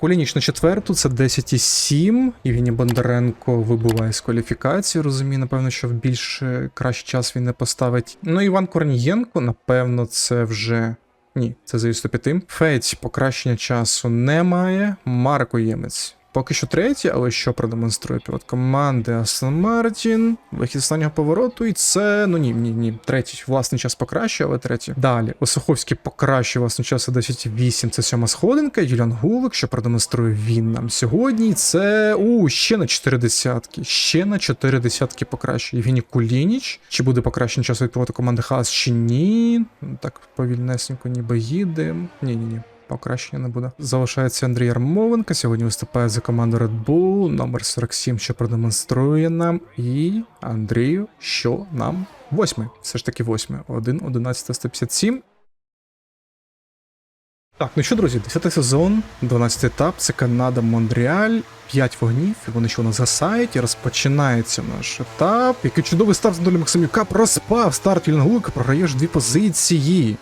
Кулініч на четверту, це 10,7. Євгеній Бондаренко вибуває з кваліфікації. Розумію, напевно, що в більш е, кращий час він не поставить. Ну, Іван Корнієнко, напевно, це вже. Ні, це за 105. Фець покращення часу немає. Марко Ємець. Поки що третій, але що продемонструє пілот команди Астон Мартін. Вихід останнього повороту, і це. Ну ні, ні, ні. Третій. Власний час покращує, але третій. Далі. Осуховський покращує власний час 10-8. Це сьома сходинка. Юліан Гулик, що продемонструє він нам сьогодні. Це у ще на 4 десятки. Ще на 4 десятки покращує. Євгеній Кулініч. Чи буде покращення часу від пілота команди Хас, чи ні? Так повільнесенько ніби їде. Ні, ні, ні. Покращення не буде. Залишається Андрій Ярмовенко. Сьогодні виступає за команду Red Bull, номер 47, що продемонструє нам. І Андрію, що нам восьмий. Все ж таки восьмий. 1, 11, 157. Так, ну що, друзі, 10 сезон, 12 етап, це Канада, Монреаль, 5 вогнів, і вони що у нас згасають, і розпочинається наш етап. Який чудовий старт з долі Максимюка проспав старт Вільнгулика, програєш дві позиції.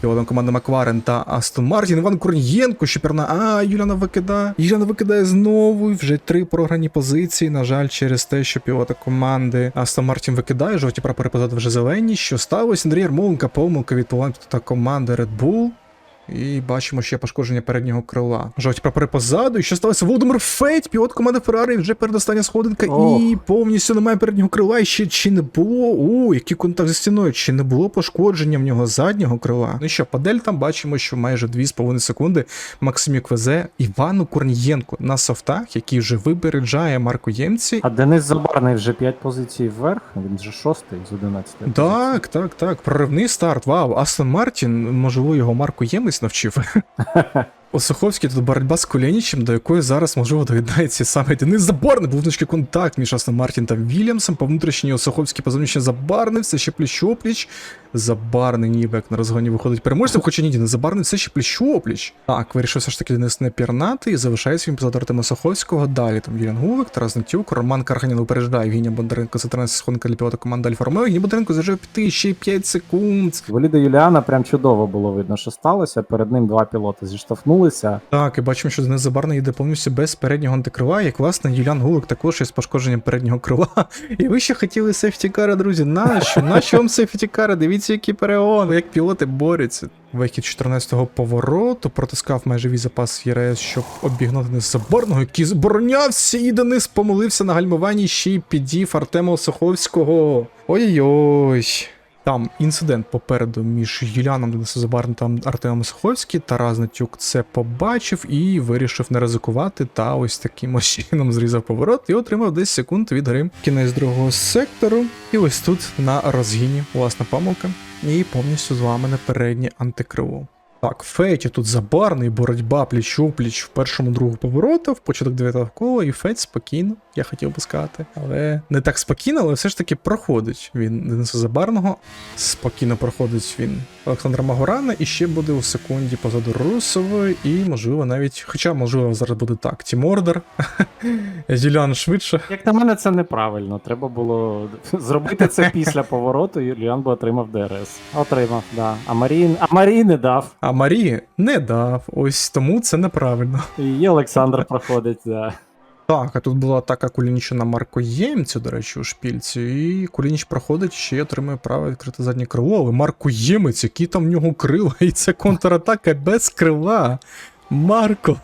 Пілотом команди Макварен та Астон Мартін. Іван Корнієнко, що перна. А, Юляна викидає. Юляна викидає знову. Вже три програні позиції. На жаль, через те, що пілота команди Астон Мартін викидає. Жовті прапори позаду вже зелені. Що сталося? Андрій Ярмоленка, помилка від пілота команди Red Bull. І бачимо ще пошкодження переднього крила. Жовті прапори позаду. І що сталося? Володимир Фейт, пілот команди Феррари, вже передостання сходинка, Ох. і повністю немає переднього крила. І ще чи не було. О, який контакт зі стіною, чи не було пошкодження в нього заднього крила. Ну що, падель там бачимо, що майже 2,5 секунди Максимюк везе Івану Корнієнку на софтах, який вже випереджає Марку Ємці. А Денис Забарний вже 5 позицій вверх, він вже шостий з 11. Так, так, так. Проривний старт. Вау. Астон Мартін, можливо, його Марко Ємець навчив. Осуховський тут боротьба з Кулінічем, до якої зараз, можливо, доєднається саме Денис Забарний. Був значний контакт між Астон Мартін та Вільямсом. По внутрішній Осуховський позовнішній Забарний, все ще пліч-опліч. Забарний ніби як на розгоні виходить переможцем, хоча ні, не Забарний, все ще пліч-опліч. Так, вирішив все ж таки Денис не пірнати і залишається він позаду Артема Осуховського. Далі там Юріан Гувик, Тарас Нетюк, Роман Карганін упереджає Євгенія Бондаренко за 13 сходинка для пілота команди Альфа Ромео. Євгеній Бондаренко зажив піти ще 5 секунд. Воліда Юліана прям чудово було видно, що сталося. Перед ним два пілоти зіштовхнулися. Так, і бачимо, що Денис Забарний йде повністю без переднього антикрила, як власне Юліан Гулик також із пошкодженням переднього крила. І ви ще хотіли сефтікара, друзі. Нащо? Нащо вам сефтікара? Дивіться, які перегони, як пілоти борються. Вихід 14-го повороту протискав майже запас ЄРС, щоб обігнати незаборного, який зборонявся, і Денис помилився на гальмуванні, ще й підів Артема Осуховського. Ой-ой-ой. Там інцидент попереду між Юліаном Денисом та Артемом Саховським. Тарас Натюк це побачив і вирішив не ризикувати. Та ось таким ось чином зрізав поворот і отримав 10 секунд від гри. Кінець другого сектору. І ось тут на розгіні власна помилка. І повністю з вами на переднє антикрило. Так, Феті тут забарний, боротьба пліч пліч в першому другому повороту, в початок дев'ятого кола, і Феть спокійно, я хотів би сказати. Але не так спокійно, але все ж таки проходить він Дениса Забарного. Спокійно проходить він Олександра Магорана, і ще буде у секунді позаду Русової, і, можливо, навіть. Хоча, можливо, зараз буде так. Тімордер. Юліан швидше. Як на мене, це неправильно. Треба було зробити це після повороту, і Юліан би отримав ДРС. Отримав, да. А Марій, а Марій не дав. А Марії не дав. Ось тому це неправильно. І Олександр проходить, да. Так, а тут була атака Кулініча на Маркоємцю, до речі, у шпільці. І Кулініч проходить ще й отримує право відкрити заднє крило. Але Маркоємець, які там в нього крила, і це контратака без крила. Марко.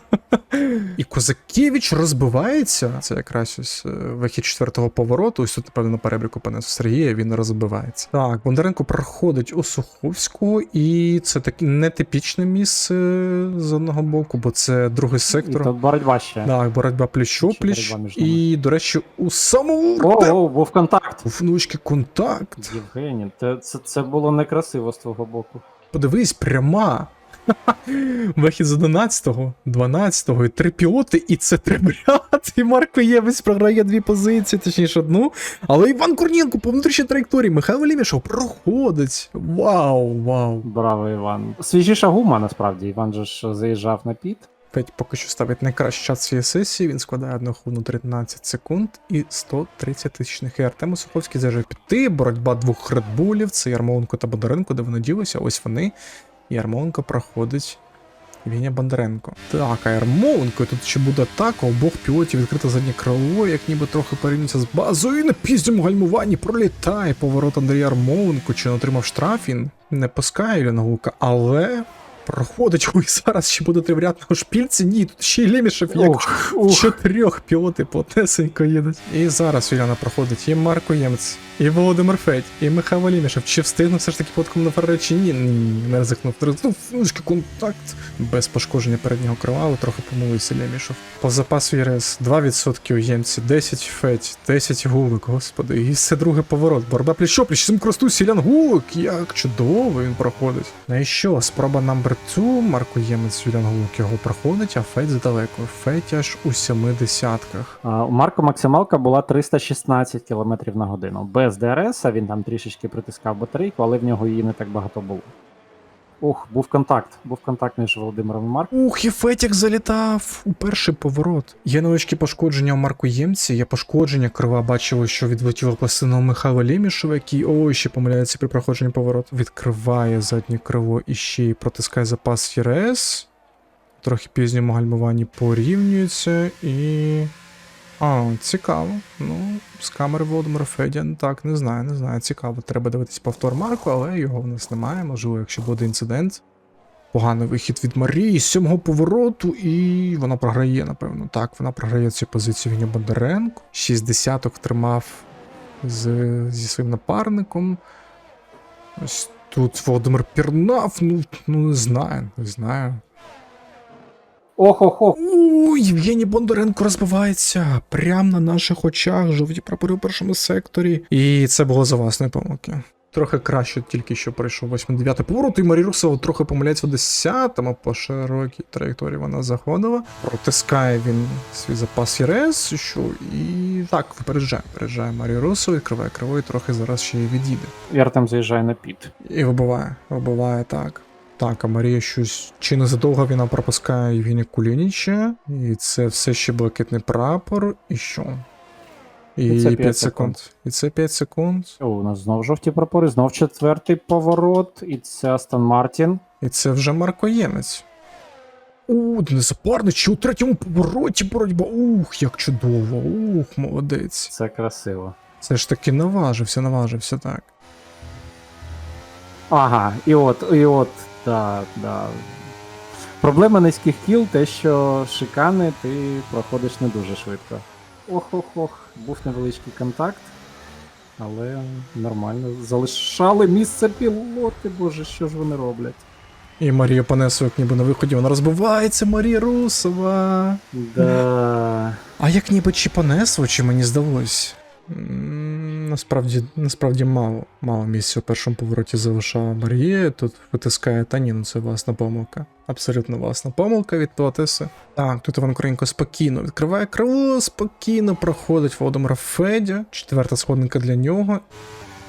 І Козакевич розбивається. Це якраз ось е, вихід четвертого повороту. Ось тут, напевно, на перебріку пане Сергія він розбивається. Так, Бондаренко проходить у Суховського, і це таке нетипічне місце з одного боку, бо це другий І сектор. тут боротьба ще. Так, боротьба між ними. І, до речі, у самому О, о, був контакт. У внучки контакт. Євгеній, це, це було некрасиво з твого боку. Подивись, пряма. Вихід з 11-го, 12-го і три пілоти, і це три брати. І Марко Євець програє дві позиції, точніше одну. Але Іван Корнієнко по внутрішній траєкторії Михайло Лівішов проходить. Вау, вау. Браво, Іван. Свіжіша гума, насправді. Іван же ж заїжджав на піт. Петь поки що ставить найкращий час цієї сесії. Він складає 1 хвилину 13 секунд і 130 тисячних. І Артем Суховський заже піти. Боротьба двох редбулів. Це Ярмоленко та Бондаренко, де вони ділися. Ось вони. Ярмоленко проходить Євгенія Бондаренко. Так, а Ярмоленко, тут ще буде атака, обох пілотів відкрите заднє крило, як ніби трохи порівнюється з базою, і на пізньому гальмуванні пролітає поворот Андрія Ярмоленко, чи не отримав штраф, він не пускає Гулка, але проходить, ой, зараз ще буде тривряд на шпільці, ні, тут ще й Лемішев, як Ух, ух. Чотирьох пілоти плотнесенько їдуть. І зараз Юляна проходить і Марко Ємець, і Володимир Федь, і Михайло Лімішев. Чи встигнув все ж таки подком на Феррari, чи ні? Ні, не ризикнув. Ризикнув контакт. Без пошкодження переднього крила, але трохи помилився Лемішев. По запасу ЄРС 2% у Ємці, 10 Федь, 10 Гулик, господи. І це другий поворот. Борба пліч-опліч, цим користується Ілян Гулик. Як чудово він проходить. Ну і що, спроба номер 2, Марко Ємець, Юлян його проходить, а Федь здалеку. Федь аж у семи десятках. У Марко максималка була 316 км на годину. Без ДРС, він там трішечки притискав батарейку, але в нього її не так багато було. Ух, був контакт. Був контакт між Володимиром і Марком. Ух, і Фетік залітав у перший поворот. Є невеличкі пошкодження у Марку Ємці, є пошкодження, крива бачили, що відлетіла пластина Михайла Лємішева, який ой, ще помиляється при проходженні повороту. Відкриває заднє крило і ще й протискає запас ЄРС. Трохи пізньому гальмуванні порівнюється і. А, цікаво. Ну, з камери Володимира Федя, ну так, не знаю, не знаю. Цікаво. Треба дивитись повтор Марку, але його в нас немає. Можливо, якщо буде інцидент. Поганий вихід від Марії з сьомого повороту, і вона програє, напевно. Так, вона програє цю позицію Віня Бондаренко. 60 тримав з, зі своїм напарником. Ось тут Володимир Пірнав, ну, ну не знаю, не знаю. Ох-ох-ох. У, Євгеній Бондаренко розбивається прямо на наших очах, жовті прапори у першому секторі. І це було за власної помилки. Трохи краще тільки що пройшов 8-9 поворот, і Марі Русова трохи помиляється в 10-му по широкій траєкторії вона заходила. Протискає він свій запас ЄРС, що і так випереджає. Випереджає Марію Русову, відкриває криво і трохи зараз ще й відійде. І Артем заїжджає на піт. І вибиває, вибиває так. Так, а Марія щось чи не задовго вона пропускає Євгенія Кулініча, і це все ще блакитний прапор, і що? І, І це 5 п'ять секунд. І це 5 секунд. О, у нас знов жовті прапори, знов четвертий поворот, і це Астон Мартін. І це вже Марко Ємець. У, незапарничі у третьому повороті боротьба. Ух, як чудово, ух, молодець. Це красиво. Це ж таки наважився, наважився так. Ага, і от, і от, да, да. Проблема низьких кіл, те, що шикани ти проходиш не дуже швидко. Ох-ох-ох, був невеличкий контакт, але нормально. Залишали місце пілоти, боже, що ж вони роблять? І Марія понесла, як ніби на виході, вона розбивається, Марія Русова. Да. А як ніби чи понесло, чи мені здалось? Насправді, насправді мало, мало місця у першому повороті залишала Марія. Тут витискає та ні, ну це власна помилка. Абсолютно власна помилка від Платеси. Так, тут Іван Коренько спокійно відкриває крило, спокійно проходить Володимира Федя. Четверта сходинка для нього.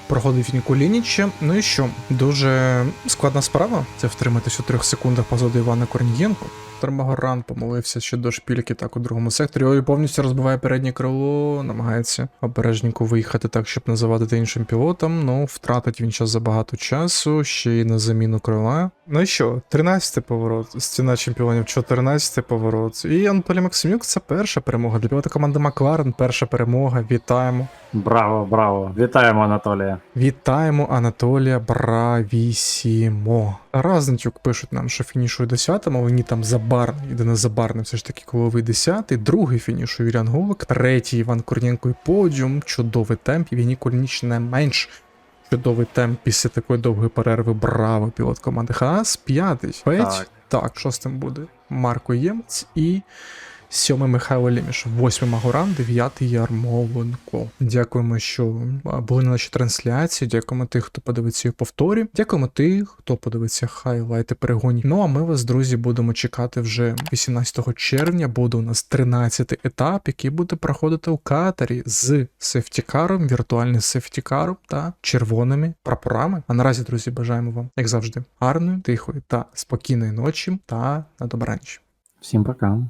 Проходить він Кулініча. Ну і що? Дуже складна справа. Це втриматись у трьох секундах позаду Івана Корнієнко. Термогоран помолився ще до шпільки так у другому секторі. Ой, повністю розбиває переднє крило, намагається обережненько виїхати так, щоб не завадити іншим пілотам. Ну, втратить він час забагато часу, ще й на заміну крила. Ну і що, 13-й поворот, стіна чемпіонів, 14-й поворот. І Анатолій Максимюк це перша перемога. Для пілота команди Макларен перша перемога. Вітаємо. Браво, браво. Вітаємо, Анатолія. Вітаємо Анатолія Бравісімо. Разничук пишуть нам, що фінішує 10-му, але ні там забарний, єдине забарний, все ж таки коловий 10-й, другий фінішує Юріан Голик, третій Іван Корнієнко і подіум, чудовий темп, Євгеній Кульніч не менш. Чудовий темп після такої довгої перерви. Браво, пілот команди Хаас. П'ятий. Федь. Так. Так, шостим буде Марко Ємець і сьомий Михайло Леміш, восьмий Магуран, дев'ятий Ярмоленко. Дякуємо, що були на нашій трансляції. Дякуємо тих, хто подивиться її повторі. Дякуємо тих, хто подивиться хайлайти перегонів. Ну а ми вас, друзі, будемо чекати вже 18 червня. Буде у нас 13-й етап, який буде проходити у катері з сефтікаром, віртуальним сефтікаром та червоними прапорами. А наразі, друзі, бажаємо вам, як завжди, гарної, тихої та спокійної ночі та на добраніч. Всім пока.